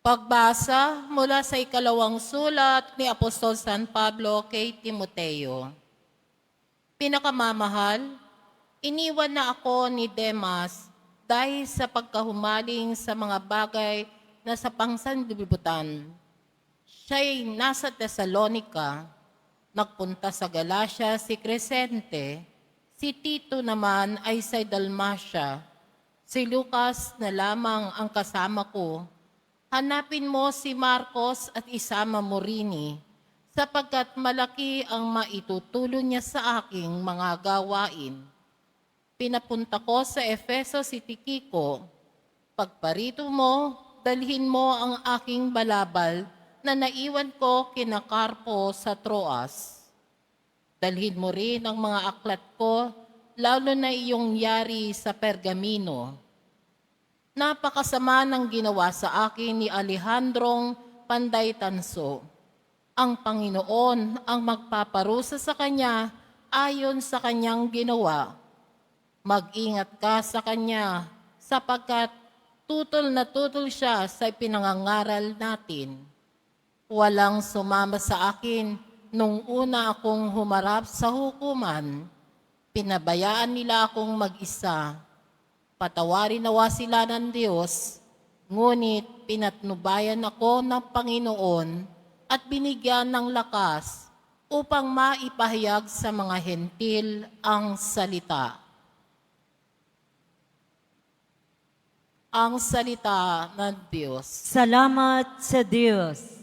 Pagbasa mula sa ikalawang sulat ni Apostol San Pablo kay Timoteo. Pinakamamahal, iniwan na ako ni Demas dahil sa pagkahumaling sa mga bagay na sa pangsanlibutan. Siya'y nasa Tesalonika, nagpunta sa Galacia si Crescente, si Tito naman ay sa Dalmatia, si Lucas na lamang ang kasama ko. Hanapin mo si Marcos at isama mo rini, sapagkat malaki ang maitutulong niya sa aking mga gawain. Pinapunta ko sa Efeso si Tikiko. Pagparito mo, dalhin mo ang aking balabal na naiwan ko kina Carpo sa Troas. Dalhin mo rin ang mga aklat ko, lalo na iyong yari sa Pergamino. Napakasama ng ginawa sa akin ni Alejandrong Panday Tanso. Ang Panginoon ang magpaparusa sa kanya ayon sa kanyang ginawa. Mag-ingat ka sa kanya sapagkat tutol na tutol siya sa pinangangaral natin. Walang sumama sa akin nung una akong humarap sa hukuman. Pinabayaan nila akong mag-isa. Patawarin nawa sila ng Diyos, ngunit pinatnubayan ako ng Panginoon at binigyan ng lakas upang maipahayag sa mga hentil ang salita. Ang salita ng Diyos. Salamat sa Diyos.